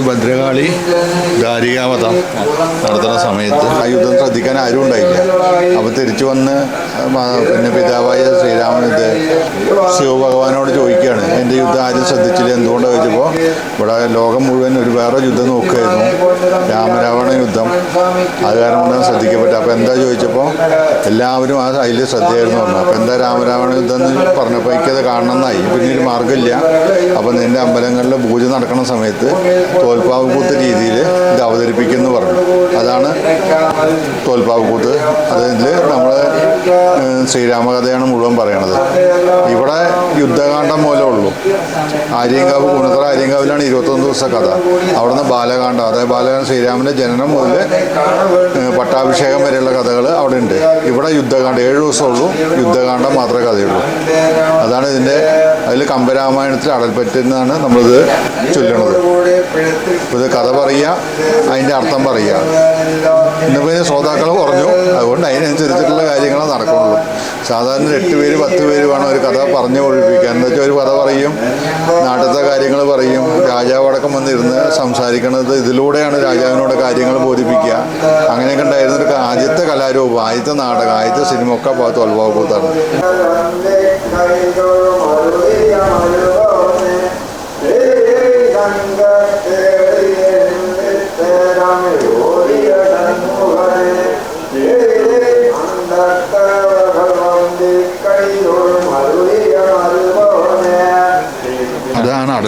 അതായത് ഭദ്രകാളി ദാരികാവധം നടത്തുന്ന സമയത്ത് ആ യുദ്ധം ശ്രദ്ധിക്കാൻ ആരും ഉണ്ടായില്ല. അപ്പോൾ തിരിച്ചു വന്ന് പിന്നെ പിതാവായ ശ്രീരാമൻ ഇത് ശിവഭഗവാനോട് ആരും ശ്രദ്ധിച്ചില്ല? എന്തുകൊണ്ടാണ് ചോദിച്ചപ്പോൾ ഇവിടെ ലോകം മുഴുവൻ ഒരു വേറെ യുദ്ധം നോക്കുകയായിരുന്നു രാമരാവണ യുദ്ധം. അത് കാരണം കൊണ്ടാണ് ശ്രദ്ധിക്കപ്പെട്ടത് അപ്പോൾ എന്താ ചോദിച്ചപ്പോൾ എല്ലാവരും ആ അതിൽ ശ്രദ്ധയായിരുന്നു പറഞ്ഞു. അപ്പോൾ എന്താ രാമരാവണ യുദ്ധം എന്ന് പറഞ്ഞപ്പോൾ എനിക്കത് കാണണമെന്നായി പിന്നെ ഒരു മാർഗമില്ല. അപ്പോൾ നിന്റെ അമ്പലങ്ങളിൽ പൂജ നടക്കുന്ന സമയത്ത് തോൽപ്പാവ് കൂത്ത് രീതിയിൽ ഇത് അവതരിപ്പിക്കുന്നു പറഞ്ഞു. അതാണ് തോൽപ്പാവ് കൂത്ത്. അതിൽ നമ്മൾ ശ്രീരാമകഥയാണ് മുഴുവൻ പറയണത്. ഇവിടെ യുദ്ധകാന്ഡം മൂലമേ ഉള്ളൂ. ആര്യങ്കാവ് കുണത്തറ ആര്യങ്കാവിലാണ് ഇരുപത്തൊന്ന് ദിവസത്തെ കഥ. അവിടുന്ന് ബാലകാന്ഡം അതായത് ബാലകാന്ഡം ശ്രീരാമന്റെ ജനനം മുതൽ പട്ടാഭിഷേകം വരെയുള്ള കഥകൾ അവിടെ ഉണ്ട് ഇവിടെ യുദ്ധകാന്ഡം ഏഴ് ദിവസമുള്ളൂ യുദ്ധകാന്ഡം മാത്രമേ കഥയുള്ളൂ. അതാണ് ഇതിന്റെ അതിൽ കമ്പരാമായണത്തിൽ അടൽപ്പറ്റുന്നതാണ് നമ്മളിത് ചൊല്ലണത് ഇത് കഥ പറയുക അതിന്റെ അർത്ഥം പറയുക. ഇന്നിപ്പോൾ ശ്രോതാക്കൾ കുറഞ്ഞു. അതുകൊണ്ട് അതിനനുസരിച്ചിട്ടുള്ള കാര്യങ്ങളാണ് നടക്കുള്ളൂ സാധാരണ എട്ട് പേര് പത്ത് പേര് വേണം ഒരു കഥ പറഞ്ഞു ഒഴിപ്പിക്കാൻ എന്ന് വെച്ചാൽ ഒരു കഥ പറയും നാട്ടിലത്തെ കാര്യങ്ങൾ പറയും രാജാവടക്കം വന്നിരുന്ന് സംസാരിക്കുന്നത് ഇതിലൂടെയാണ് രാജാവിനോട് കാര്യങ്ങൾ ബോധിപ്പിക്കുക. അങ്ങനെയൊക്കെ ഉണ്ടായിരുന്ന ഒരു ആദ്യത്തെ കലാരൂപം ആദ്യത്തെ നാടകം ആദ്യത്തെ സിനിമ ഒക്കെ തോൽവാകൂത്താണ്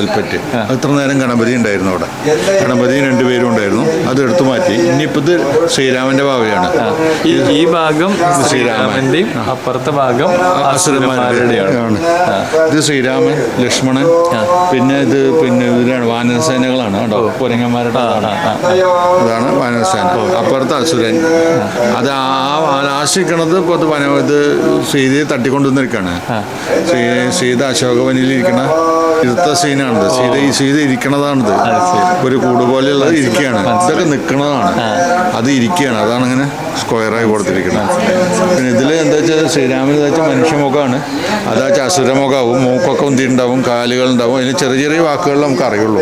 അതാണ് എത്ര നേരം ഗണപതി ഉണ്ടായിരുന്നു അവിടെ? ഗണപതി രണ്ടുപേരും ഉണ്ടായിരുന്നു. അത് എടുത്തു ഇനിയിപ്പോൾ ഇത് ശ്രീരാമന്റെ ഭാവിയാണ്. ഈ ഭാഗം ശ്രീരാമന്റെയും അപ്പുറത്തെ ഭാഗം അസുരന്മാരുടെയാണ്. ഇത് ശ്രീരാമൻ ലക്ഷ്മണൻ പിന്നെ ഇത് പിന്നെ ഇതിലാണ് വാനരസേനകളാണ് കേട്ടോ. പുരങ്ങന്മാരുടെ അതാണ്. വാനസേന വാനരസേന. അപ്പുറത്ത് അസുരൻ. അത് ആ ഇപ്പോൾ ഇത് വന ഇത് സീതയെ തട്ടിക്കൊണ്ടുവന്നിരിക്കുകയാണ് സീത അശോകവനിലിരിക്കണ ഇരുത്ത സീനാണിത്. സീത ഈ സീത ഇരിക്കണതാണിത്. ഒരു കൂടുപോലെയുള്ളത് ഇരിക്കുകയാണ്. ഇതൊക്കെ നിൽക്കണതാണ് അത് ഇരിക്കുകയാണ്. അതാണ് അങ്ങനെ സ്ക്വയറായി കൊടുത്തിരിക്കുന്നത്. പിന്നെ ഇതിൽ എന്താ വെച്ചാൽ ശ്രീരാമൻ എന്താ വെച്ചാൽ മനുഷ്യമുഖമാണ് അതാ വെച്ചാൽ അസുരമുഖമാവും മൂക്കൊക്കെ ഉന്തിയിട്ടുണ്ടാവും കാലുകളുണ്ടാവും. അതിന് ചെറിയ ചെറിയ വാക്കുകൾ നമുക്ക് അറിയുള്ളൂ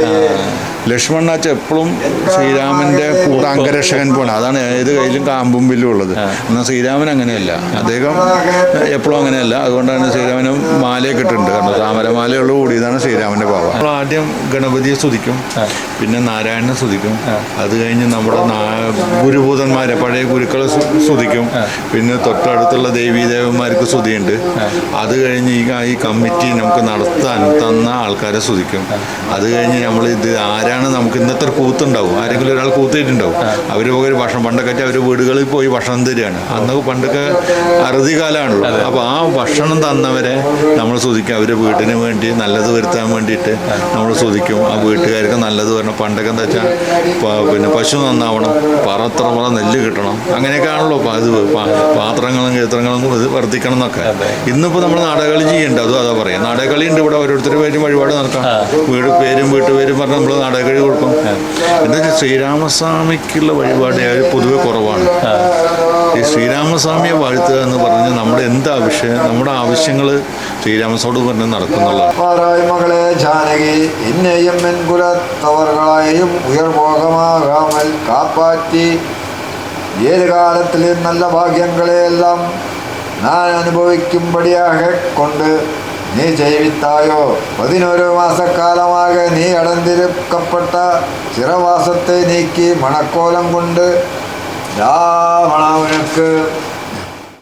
ലക്ഷ്മണൻ വെച്ചാൽ എപ്പോഴും ശ്രീരാമന്റെ കൂടെ അംഗരക്ഷകൻ പോണ. അതാണ് ഏത് കയ്യിലും കാമ്പും വില്ലും ഉള്ളത്. എന്നാൽ ശ്രീരാമൻ അങ്ങനെയല്ല. അദ്ദേഹം എപ്പോഴും അങ്ങനെയല്ല. അതുകൊണ്ടാണ് ശ്രീരാമന് മാലയൊക്കെ ഇട്ടിട്ടുണ്ട്. കാരണം താമരമാലയുള്ള കൂടിയതാണ് ശ്രീരാമന്റെ ഭാവ നമ്മൾ ആദ്യം ഗണപതിയെ സ്തുതിക്കും. പിന്നെ നാരായണനെ സ്തുതിക്കും. അത് കഴിഞ്ഞ് നമ്മുടെ ഗുരുഭൂതന്മാരെ പഴയ ഗുരുക്കളെ സ്തു- സ്തുതിക്കും. പിന്നെ തൊട്ടടുത്തുള്ള ദേവീദേവന്മാർക്ക് സ്തുതിയുണ്ട്. അത് കഴിഞ്ഞ് ഈ കമ്മിറ്റി നമുക്ക് നടത്താൻ തന്ന ആൾക്കാരെ സ്തുതിക്കും അത് കഴിഞ്ഞ് നമ്മൾ ഇത് ആരാണ് നമുക്ക് ഇന്നത്തെ ഒരു കൂത്തുണ്ടാവും. ആരെങ്കിലും ഒരാൾ കൂത്തിയിട്ടുണ്ടാവും. അവർ പോയി ഭക്ഷണം പണ്ടൊക്കെ അവർ വീടുകളിൽ പോയി ഭക്ഷണം തരികയാണ്. അന്ന് പണ്ടൊക്കെ അറുതി കാലമാണല്ലോ അപ്പോൾ ആ ഭക്ഷണം തന്നവരെ നമ്മൾ സ്തുതിക്കും അവർ വീട്ടിന് വേണ്ടി നല്ലത് വരുത്താൻ വേണ്ടിയിട്ട് നമ്മൾ സ്തുതിക്കും ആ വീട്ടുകാർക്ക് നല്ലത് വരണം. പണ്ടൊക്കെ എന്താ വെച്ചാൽ പിന്നെ പശു നന്നാവണം. പറത്ര പറ നെല്ല് കിട്ടണം. അങ്ങനെയൊക്കെയാണല്ലോ ആണല്ലോ ഇത് പാത്രങ്ങളും കേത്രങ്ങളും ഇത് വർദ്ധിക്കണം എന്നൊക്കെ. ഇന്നിപ്പോൾ നമ്മൾ നാടകളി ചെയ്യേണ്ടത് അതും അതാ പറയാം. നാടകളി ഉണ്ട് ഇവിടെ ഓരോരുത്തർ പേരും പരിപാടി നടക്കാം. വീട് പേരും വീട്ടുപേരും പറഞ്ഞ് നമ്മൾ നാടകഴി കൊടുക്കും. എന്താ വെച്ചാൽ ശ്രീരാമസ്വാമിക്കുള്ള വഴിപാട് പൊതുവെ കുറവാണ്. ഈ ശ്രീരാമസ്വാമിയെ വാഴ്ത്തുക എന്ന് പറഞ്ഞാൽ നമ്മുടെ എന്ത് ആവശ്യം നമ്മുടെ ആവശ്യങ്ങൾ ശ്രീരാമസ്വാമി പറഞ്ഞ് നടക്കുന്നുള്ളതാണ്. ജാനകി ഏത് കാലത്തിലും നല്ല ഭാഗ്യങ്ങളെയെല്ലാം ഞാൻ അനുഭവിക്കുമ്പടിയാകെ കൊണ്ട് നീ ജൈവിത്തായോ പതിനൊരു മാസക്കാലമാകെ നീ അടന്തിരിക്കപ്പെട്ട ചിറവാസത്തെ നീക്കി മണക്കോലം കൊണ്ട് രാവണവനക്ക്